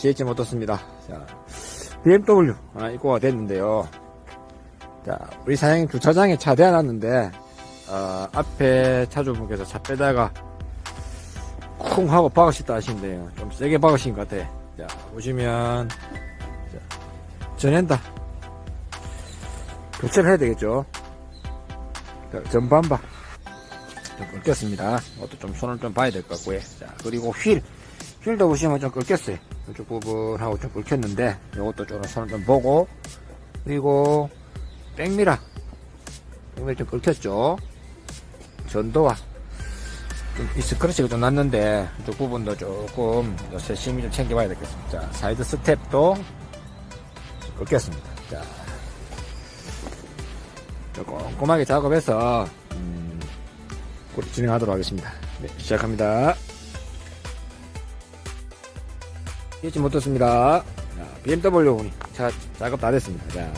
GH 모터스입니다. 자, BMW 하나 입고가 됐는데요. 자, 우리 사장님 주차장에 차 대놔놨는데, 어, 앞에 차주분께서 차 빼다가 쿵 하고 박으셨다 하시는데요. 좀 세게 박으신 것 같아. 자, 보시면, 자, 전엔다. 교체를 해야 되겠죠. 자, 전반바. 좀 긁혔습니다. 이것도 좀 손을 좀 봐야 될 것 같고요. 자, 그리고 휠. 휠도 보시면 좀 긁혔어요. 이쪽 부분하고 좀 긁혔는데, 이것도 좀 손을 좀 보고, 그리고, 백미라. 백미라 좀 긁혔죠. 전도와. 좀, 이 스크래치가 좀 났는데, 이쪽 부분도 조금, 세심히 좀 챙겨봐야 되겠습니다. 자, 사이드 스텝도 긁혔습니다. 자, 좀 꼼꼼하게 작업해서, 음, 곧 진행하도록 하겠습니다. 네, 시작합니다. 일찍 못 떴습니다. 자, BMW 차 작업 다 됐습니다. 자,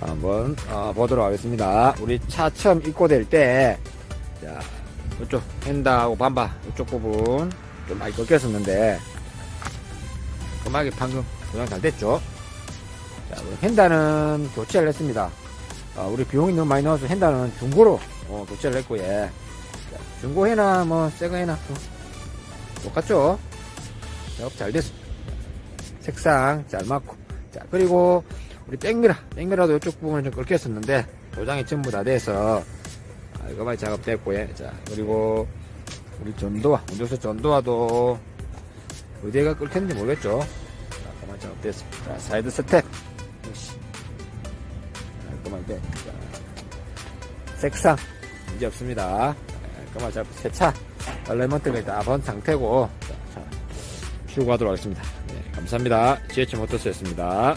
한번 어, 보도록 하겠습니다. 우리 차 처음 입고될 때, 자, 이쪽 핸다하고 반바 이쪽 부분 좀 많이 꺾였었는데, 꼼하게 방금 고장 잘 됐죠? 자, 우리 핸다는 교체를 했습니다. 어, 우리 비용이 너무 많이 나와서 핸다는 중고로 어, 교체를 했고, 예. 자, 중고 해나 뭐 새거 해나 뭐, 똑같죠? 작업 잘 됐습니다. 색상 잘 맞고. 자, 그리고 우리 백미라, 백미라도 이쪽 부분은 좀 긁혔었는데 도장이 전부 다 돼서 아, 이거 많이 작업됐고요. 자, 그리고 우리 전도화, 운전수 전도화도 어디가 긁혔는지 모르겠죠. 자, 그만 작업됐습니다. 자, 사이드 스텝. 역시. 깔끔하게. 자, 색상 문제 없습니다. 깔끔하게 작업 세차. 얼레먼트가 다 번 상태고. 자, 자, 출고하도록 하겠습니다. 네, 감사합니다. GH 모터스였습니다.